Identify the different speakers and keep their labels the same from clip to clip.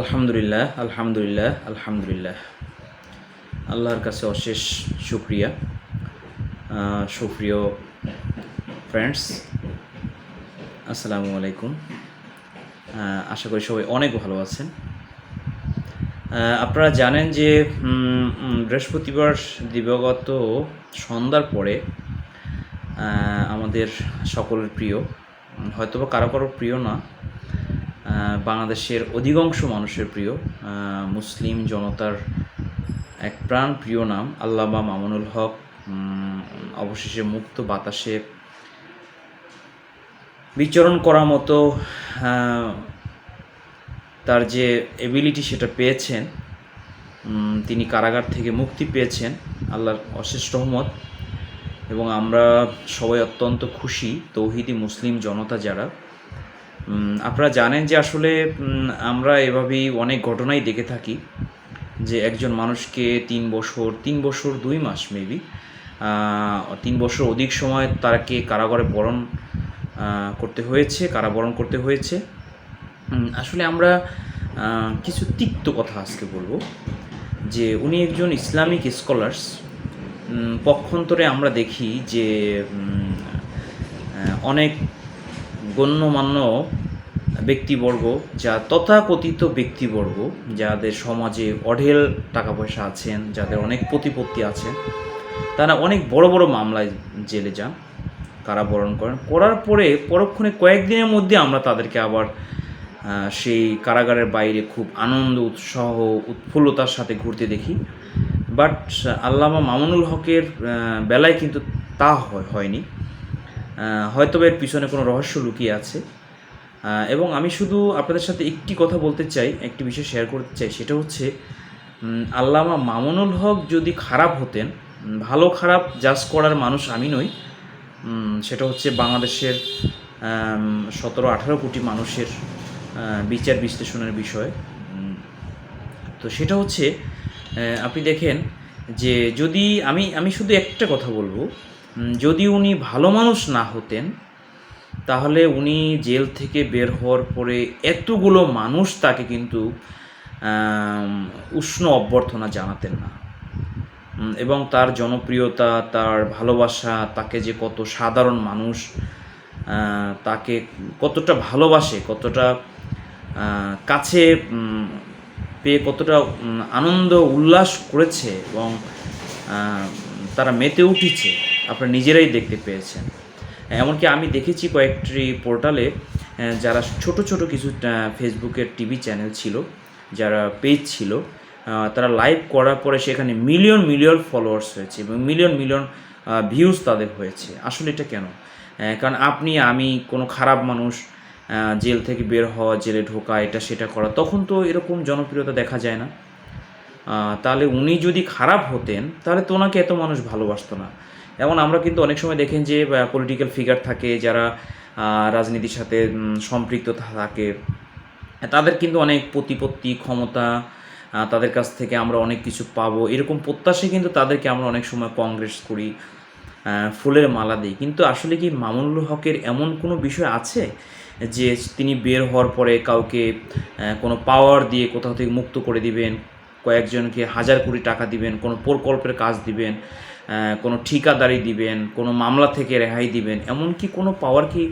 Speaker 1: আলহামদুলিল্লাহ আলহামদুলিল্লাহ আলহামদুলিল্লাহ। আল্লাহর কাছে অশেষ আহ, সুপ্রিয় ফ্রেন্ডস আসসালামু আলাইকুম আশা করি সবাই অনেক ভালো আছেন। আপনারা জানেন যে বৃহস্পতিবার দিবাগত সন্ধ্যার পরে আমাদের সকলের প্রিয় হয়তোবা কারও কারও প্রিয় না বাংলাদেশের অধিকাংশ মানুষের প্রিয় মুসলিম জনতার এক প্রাণ প্রিয় নাম আল্লামা মামুনুল হক। অবশেষে মুক্ত বাতাসে বিচরণ করার মতো তার যে এবিলিটি সেটা পেয়েছেন তিনি কারাগার থেকে মুক্তি পেয়েছেন, আল্লাহর অশেষ রহমত। এবং আমরা সবাই অত্যন্ত খুশি, তৌহিদি মুসলিম জনতা যারা আপনারা জানেন যে আসলে আমরা এভাবেই অনেক ঘটনাই দেখে থাকি যে একজন মানুষকে তিন বছর তিন বছর দুই মাস মেবি তিন বছর অধিক সময় তাকে কারাগারে বরণ করতে হয়েছে, কারাবরণ করতে হয়েছে। আসলে আমরা কিছু তিক্ত কথা আজকে বলব যে উনি একজন ইসলামিক স্কলার্স। পক্ষান্তরে আমরা দেখি যে অনেক গণ্যমান্য ব্যক্তিবর্গ, যা তথাকথিত ব্যক্তিবর্গ, যাদের সমাজে অঢেল টাকা পয়সা আছেন যাদের অনেক প্রতিপত্তি আছেন তারা অনেক বড় বড় মামলায় জেলে যান, কারাবরণ করেন। করার পরে পরক্ষণে কয়েকদিনের মধ্যে আমরা তাদেরকে আবার সেই কারাগারের বাইরে খুব আনন্দ, উৎসাহ, উৎফুল্লতার সাথে ঘুরতে দেখি। বাট আল্লামা মামুনুল হকের বেলায় কিন্তু তা হয়- হয়নি। হয়তো এর পিছনে কোনো রহস্য লুকিয়ে আছে। এবং আমি শুধু আপনাদের সাথে একটি কথা বলতে চাই, একটি বিষয় শেয়ার করতে চাই, সেটা হচ্ছে আল্লামা মামুনুল হক যদি খারাপ হতেন ভালো খারাপ জাজ করার মানুষ আমি নই সেটা হচ্ছে বাংলাদেশের সতেরো আঠারো কোটি মানুষের বিচার বিশ্লেষণের বিষয়। তো সেটা হচ্ছে আপনি দেখেন যে যদি আমি আমি শুধু একটা কথা বলব যদি উনি ভালো মানুষ না হতেন, তাহলে উনি জেল থেকে বের হওয়ার পরে এতগুলো মানুষ তাকে কিন্তু উষ্ণ অভ্যর্থনা জানাতেন না। এবং তার জনপ্রিয়তা, তার ভালোবাসা, তাকে যে কত সাধারণ মানুষ তাকে কতটা ভালোবাসে, কতটা কাছে পেয়ে কতটা আনন্দ, উল্লাস করেছে এবং তারা মেতে উঠেছে। আপনারা নিজেরাই দেখতে পেয়েছেন। এমনকি আমি দেখেছি কয়েকটি পোর্টালে যারা ছোট ছোট কিছু ফেসবুকের টিভি চ্যানেল ছিল, যারা পেজ ছিল তারা লাইভ করার পরে সেখানে মিলিয়ন মিলিয়ন ফলোয়ার্স হয়েছে এবং মিলিয়ন মিলিয়ন ভিউজ তাদের হয়েছে। আসলে এটা কেন? কারণ আপনি, আমি কোনো খারাপ মানুষ জেল থেকে বের হওয়া, জেলে ঢোকা, এটা সেটা করা, তখন তো এরকম জনপ্রিয়তা দেখা যায় না। তাহলে উনি যদি খারাপ হতেন, তাহলে তো ওনাকে এত মানুষ ভালোবাসতো না। এবং আমরা কিন্তু অনেক সময় দেখেন যে পলিটিক্যাল ফিগার থাকে, যারা রাজনীতির সাথে সম্পৃক্ত থাকে। তাদের কিন্তু অনেক প্রতিপত্তি, ক্ষমতা তাদের কাছ থেকে আমরা অনেক কিছু পাবো। এরকম প্রত্যাশে কিন্তু তাদেরকে আমরা অনেক সময় কংগ্রেস করি ফুলের মালা দিই। কিন্তু আসলে কি মামুনুল হকের এমন কোনো বিষয় আছে? যে তিনি বের হওয়ার পরে কাউকে কোনো পাওয়ার দিয়ে কোথাও থেকে মুক্ত করে দিবেন, কয়েকজনকে হাজার কোটি টাকা দিবেন, কোনো প্রকল্পের কাজ দিবেন কোনো ঠিকাদারি দিবেন, কোনো মামলা থেকে রেহাই দিবেন, এমনকি কোনো পাওয়ার কি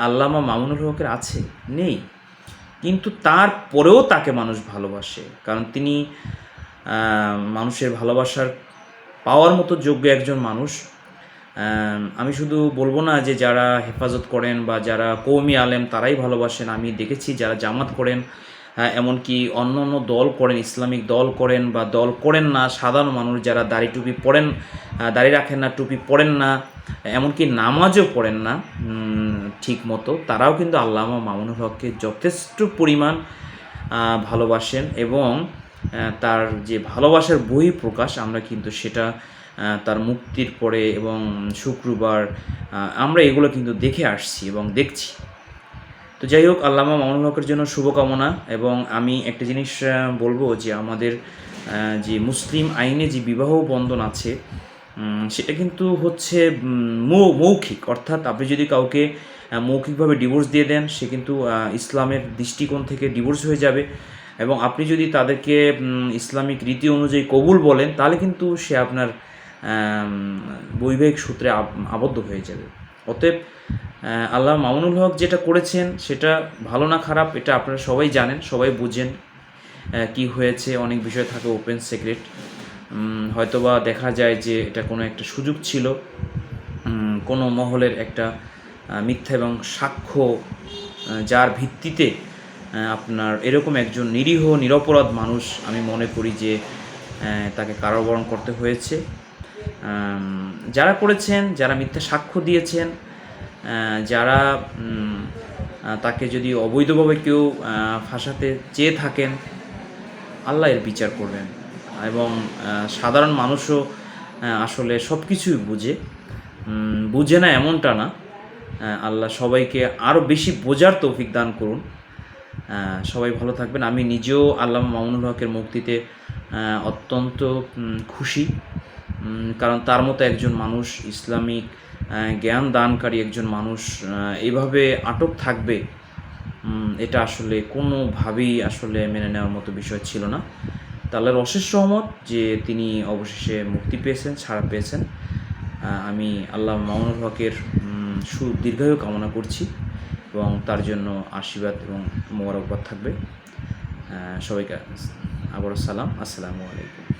Speaker 1: আল্লামা মামুনুল হকের আছে? নেই। কিন্তু তারপরেও তাকে মানুষ ভালোবাসে। কারণ তিনি মানুষের ভালোবাসার পাওয়ার মতো যোগ্য একজন মানুষ। আমি শুধু বলব না যে যারা হেফাজত করেন বা যারা কৌমি আলেম, তারাই ভালোবাসেন। আমি দেখেছি যারা জামাত করেন এমনকি অন্য অন্য দল করেন, ইসলামিক দল করেন বা দল করেন না, সাধারণ মানুষ যারা দাড়ি টুপি পরেন দাড়ি রাখেন না, টুপি পরেন না, এমনকি নামাজও পড়েন না ঠিক মতো, তারাও কিন্তু আল্লামা মামুনুল হককে যথেষ্ট পরিমাণ ভালোবাসেন এবং তার যে ভালোবাসার বই প্রকাশ আমরা কিন্তু সেটা তার মুক্তির পরে এবং শুক্রবার আমরা এগুলো কিন্তু দেখে আসছি এবং দেখছি। তো যাই হোক, আল্লামা মামুনুল হকের জন্য শুভকামনা এবং আমি একটা জিনিস বলব যে আমাদের যে মুসলিম আইনে যে বিবাহ বন্ধন আছে সেটা কিন্তু হচ্ছে মৌখিক। অর্থাৎ আপনি যদি কাউকে মৌখিকভাবে ডিভোর্স দিয়ে দেন, সে কিন্তু ইসলামের দৃষ্টিকোণ থেকে ডিভোর্স হয়ে যাবে এবং আপনি যদি তাদেরকে ইসলামিক রীতি অনুযায়ী কবুল বলেন, তাহলে কিন্তু সে আপনার বৈবাহিক সূত্রে আবদ্ধ হয়ে যাবে। অতএব আল্লাহ মামুনুল হক যেটা করেছেন সেটা ভালো না খারাপ, এটা আপনারা সবাই জানেন, সবাই বুঝেন কি হয়েছে, অনেক বিষয় থাকে ওপেন সিক্রেট হয়তোবা দেখা যায় যে এটা কোনো একটা সুযোগ ছিল কোনো মহলের একটা মিথ্যা এবং সাক্ষ্য যার ভিত্তিতে আপনার এরকম একজন নিরীহ, নিরপরাধ মানুষ আমি মনে করি যে তাকে কারাবরণ করতে হয়েছে। যারা করেছেন, যারা মিথ্যা সাক্ষ্য দিয়েছেন যারা তাকে যদি অবৈধভাবে কেউ ফাঁসাতে চেয়ে থাকেন, আল্লাহ এর বিচার করবেন। এবং সাধারণ মানুষও আসলে সব কিছুই বুঝে বুঝে না এমনটা না। আল্লাহ সবাইকে আরও বেশি বোঝার তৌফিক দান করুন। সবাই ভালো থাকবেন। আমি নিজেও আল্লাহ মামুনুল হকের মুক্তিতে অত্যন্ত খুশি। কারণ তার মতো একজন মানুষ ইসলামিক জ্ঞান দানকারী একজন মানুষ এভাবে আটক থাকবে এটা আসলে কোনোভাবেই আসলে মেনে নেওয়ার মতো বিষয় ছিল না। তা আল্লাহর অশেষ সহমত যে তিনি অবশেষে মুক্তি পেয়েছেন, ছাড়া পেয়েছেন। আমি আল্লাহ মামুনুল হকের সুদীর্ঘায়ু কামনা করছি এবং তার জন্য আশীর্বাদ এবং মোবারকবাদ থাকবে। সবাইকে আবারও সালাম। আসসালামু আলাইকুম।